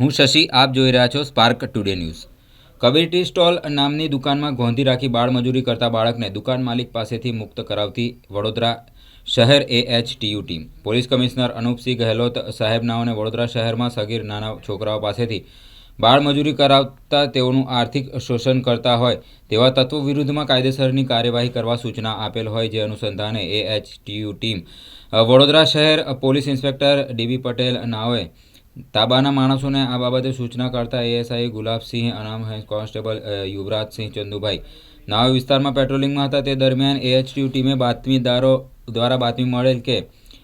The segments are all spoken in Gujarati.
હું શશી, આપ જોઈ રહ્યા છો Spark Today News. Kabir stall નામની દુકાનમાં ગોંધી રાખી બાળમજૂરી કરતા બાળકને દુકાન માલિક પાસેથી મુક્ત કરાવતી વડોદરા શહેર AHTU team. Police commissioner Anupsinh Gahlot સાહેબનાઓને Vadodara શહેરમાં સગીર નાના છોકરાઓ પાસેથી બાળમજૂરી કરાવતા તેઓનું આર્થિક શોષણ કરતા હોય તેવા તત્વો વિરુદ્ધમાં કાયદેસરની કાર્યવાહી કરવા સૂચના આપેલ હોય જે અનુસંધાને એએચટીયુ ટીમ. વડોદરા શહેર પોલીસ ઇન્સ્પેક્ટર ડીબી પટેલ નાઓએ તાબાના માણસોને આ બાબતે સૂચના કરતા એએસઆઈ ગુલાબસિંહ, અનામ હેડ કોન્સ્ટેબલ યુવરાજસિંહ ચંદુભાઈ. નાવ વિસ્તારમાં પેટ્રોલિંગમાં હતા તે દરમિયાન એએચટીયુ ટીમે બાતમીદારો દ્વારા બાતમી મળેલ કે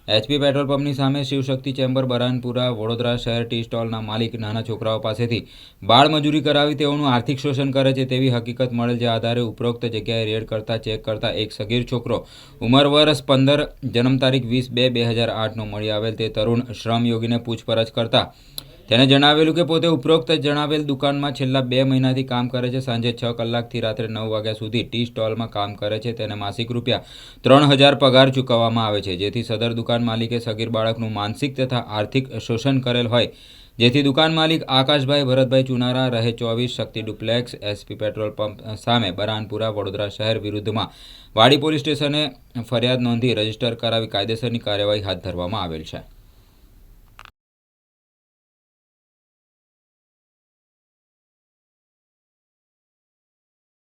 એચપી પેટ્રોલ પંપની સામે શિવશક્તિ ચેમ્બર, બરાનપુરા, વડોદરા શહેર ટી સ્ટોલના માલિક નાના છોકરાઓ પાસેથી બાળમજૂરી કરાવી તેઓનું આર્થિક શોષણ કરે છે તેવી હકીકત મળેલ જે આધારે ઉપરોક્ત જગ્યાએ રેડ કરતા, ચેક કરતા એક સગીર છોકરો ઉંમર વર્ષ પંદર, જન્મ તારીખ વીસ બે બે હજાર આઠનો મળી આવેલ તે તરુણ શ્રમયોગીને પૂછપરછ કરતા તેને જણાવેલું કે પોતે ઉપરોક્ત જણાવેલ દુકાનમાં છેલ્લા બે મહિનાથી કામ કરે છે. સાંજે છ કલાકથી રાત્રે નવ વાગ્યા સુધી ટી સ્ટોલમાં કામ કરે છે. તેને માસિક રૂપિયા ત્રણ હજાર પગાર ચૂકવવામાં આવે છે, જેથી સદર દુકાન માલિકે સગીર બાળકનું માનસિક તથા આર્થિક શોષણ કરેલ હોય. જેથી દુકાન માલિક આકાશભાઈ ભરતભાઈ ચુનારા રહે ચોવીસ, Shakti duplex, SP petrol pump સામે બરાનપુરા, વડોદરા શહેર વિરુદ્ધમાં વાડી પોલીસ સ્ટેશને ફરિયાદ નોંધી રજિસ્ટર કરાવી કાયદેસરની કાર્યવાહી હાથ ધરવામાં આવેલ છે.